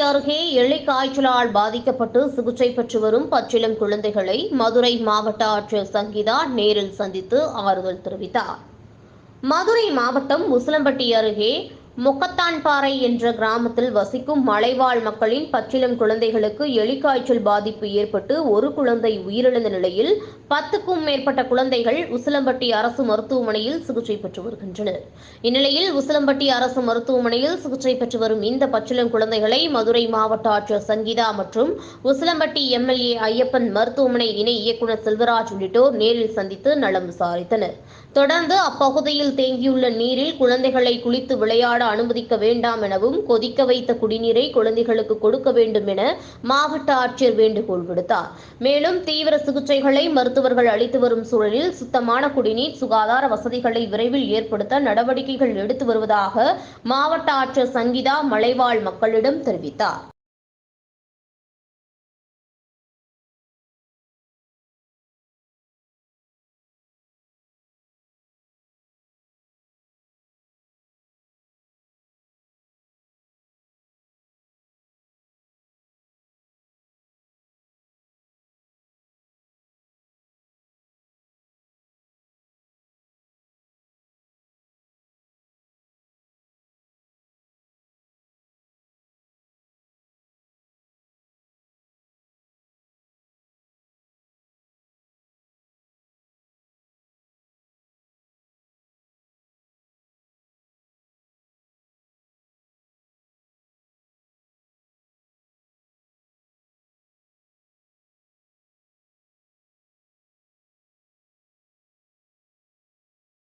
அருகே எலி காய்ச்சலால் பாதிக்கப்பட்டு சிகிச்சை பெற்று வரும் பச்சிளம் குழந்தைகளை மதுரை மாவட்ட ஆட்சியர் சங்கீதா நேரில் சந்தித்து ஆறுதல் தெரிவித்தார். மதுரை மாவட்டம் முசலம்பட்டி அருகே முக்கத்தான்பாறை என்ற கிராமத்தில் வசிக்கும் மலைவாழ் மக்களின் பச்சிளம் குழந்தைகளுக்கு எலிக்காய்ச்சல் பாதிப்பு ஏற்பட்டு ஒரு குழந்தை உயிரிழந்த நிலையில் பத்துக்கும் மேற்பட்ட குழந்தைகள் உசிலம்பட்டி அரசு மருத்துவமனையில் சிகிச்சை பெற்று வருகின்றனர். இந்நிலையில் உசிலம்பட்டி அரசு மருத்துவமனையில் சிகிச்சை பெற்று வரும் இந்த பச்சிளம் குழந்தைகளை மதுரை மாவட்ட ஆட்சியர் சங்கீதா மற்றும் உசிலம்பட்டி எம்எல்ஏ ஐயப்பன் மருத்துவமனை இணை இயக்குநர் செல்வராஜ் உள்ளிட்டோர் நேரில் சந்தித்து நலம் விசாரித்தனர். தொடர்ந்து அப்பகுதியில் தேங்கியுள்ள நீரில் குழந்தைகளை குளித்து விளையாட அனுமதிக்க வேண்டாம் எனவும் கொதிக்க வைத்த குடிநீரை குழந்தைகளுக்கு கொடுக்க வேண்டும் என மாவட்ட ஆட்சியர் வேண்டுகோள் விடுத்தார். மேலும் தீவிர சிகிச்சைகளை மருத்துவர்கள் அளித்து வரும் சூழலில் சுத்தமான குடிநீர் சுகாதார வசதிகளை விரைவில் ஏற்படுத்த நடவடிக்கைகள் எடுத்து வருவதாக மாவட்ட ஆட்சியர் சங்கீதா மலைவாழ் மக்களிடம் தெரிவித்தார்.